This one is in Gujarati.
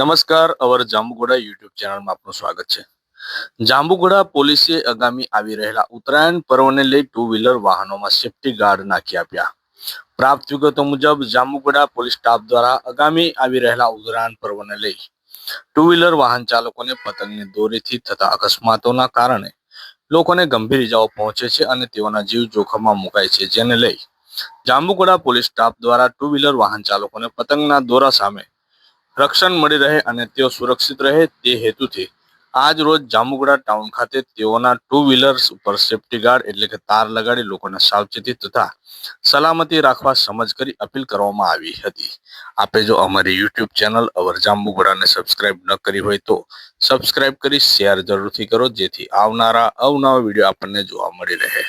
નમસ્કાર, અવર જાંબુગોડા યુટ્યુબ ચેનલમાં આપનું સ્વાગત છે. જાંબુગોડા પોલીસે આગામી આવી રહેલા ઉત્તરાયણ પર્વને લઈ ટુ વ્હીલર વાહનોમાં સેફટી ગાર્ડ નાખી આપ્યા. પ્રાપ્ત વિગતો મુજબ, જાંબુગોડા પોલીસ સ્ટાફ દ્વારા આગામી આવી રહેલા ઉત્તરાયણ પર્વને લઈ ટુ વ્હીલર વાહન ચાલકોને પતંગની દોરીથી થતા અકસ્માતોના કારણે લોકોને ગંભીર ઇજાઓ પહોંચે છે અને તેઓના જીવ જોખમમાં મુકાય છે. જેને લઈ જાંબુગોડા પોલીસ સ્ટાફ દ્વારા ટુ વ્હીલર વાહન ચાલકોને પતંગના દોરા સામે રક્ષણ મળી રહે અને તેઓ સુરક્ષિત રહે તે હેતુથી આજ રોજ જામુગડા ટાઉન ખાતે તેઓના ટુ વ્હીલર્સ ઉપર સેફટી ગાર્ડ એટલે કે તાર લગાડી લોકોને સાવચેતી તથા સલામતી રાખવા સમજ કરી અપીલ કરવામાં આવી હતી. આપે જો અમારી યુટ્યુબ ચેનલ અવર જાંબુગડાને સબસ્ક્રાઇબ ન કરી હોય તો સબસ્ક્રાઇબ કરી શેર જરૂરથી કરો જેથી આવનારા અવનવા વીડિયો આપણને જોવા મળી રહે.